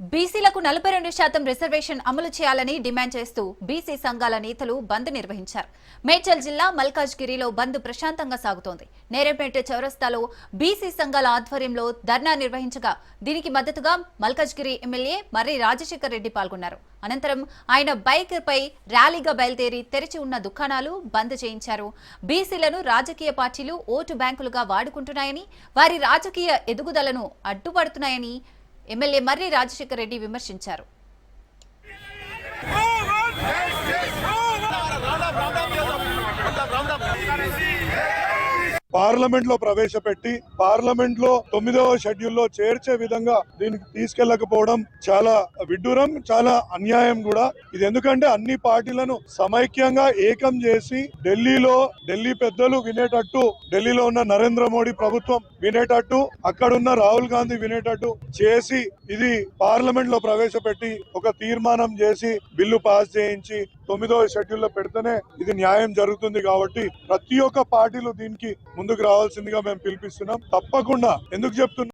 బీసీలకు నలభై రెండు శాతం రిజర్వేషన్ అమలు చేయాలని డిమాండ్ చేస్తూ బీసీ సంఘాల నేతలు బంద్ నిర్వహించారు. మేడ్చల్ జిల్లా మల్కాజ్గిరిలో బంద్ ప్రశాంతంగా సాగుతోంది. నేరేపేట చౌరస్తాలో బీసీ సంఘాల ఆధ్వర్యంలో ధర్నా నిర్వహించగా దీనికి మద్దతుగా మల్కాజ్గిరి ఎమ్మెల్యే మర్రి రాజశేఖర్ రెడ్డి పాల్గొన్నారు. అనంతరం ఆయన బైక్ పై ర్యాలీగా బయలుదేరి తెరిచి ఉన్న దుకాణాలు బంద్ చేయించారు. బీసీలను రాజకీయ పార్టీలు ఓటు బ్యాంకులుగా వాడుకుంటున్నాయని వారి రాజకీయ ఎదుగుదలను అడ్డుపడుతున్నాయని ఎమ్మెల్యే మర్రి రాజశేఖర రెడ్డి విమర్శించారు పార్లమెంట్లో ప్రవేశపెట్టి పార్లమెంట్లో తొమ్మిదవ షెడ్యూల్లో చేర్చే విధంగా దీనికి తీసుకెళ్ళకపోవడం చాలా విడ్డూరం చాలా అన్యాయం కూడా. ఇది ఎందుకంటే అన్ని పార్టీలను సమైక్యంగా ఏకం చేసి ఢిల్లీలో ఢిల్లీ పెద్దలు వినేటట్టు ఢిల్లీలో ఉన్న నరేంద్ర మోడీ ప్రభుత్వం వినేటట్టు అక్కడున్న రాహుల్ గాంధీ వినేటట్టు చేసి ఇది పార్లమెంట్లో ప్రవేశపెట్టి ఒక తీర్మానం చేసి బిల్లు పాస్ చేయించి తొమ్మిదవ షెడ్యూల్లో పెడితేనే ఇది న్యాయం జరుగుతుంది కాబట్టి ప్రతి ఒక్క పార్టీలు దీనికి ముందుకు రావాల్సిందిగా మేము పిలిపిస్తున్నాం. తప్పకుండా ఎందుకు చెప్తున్నాం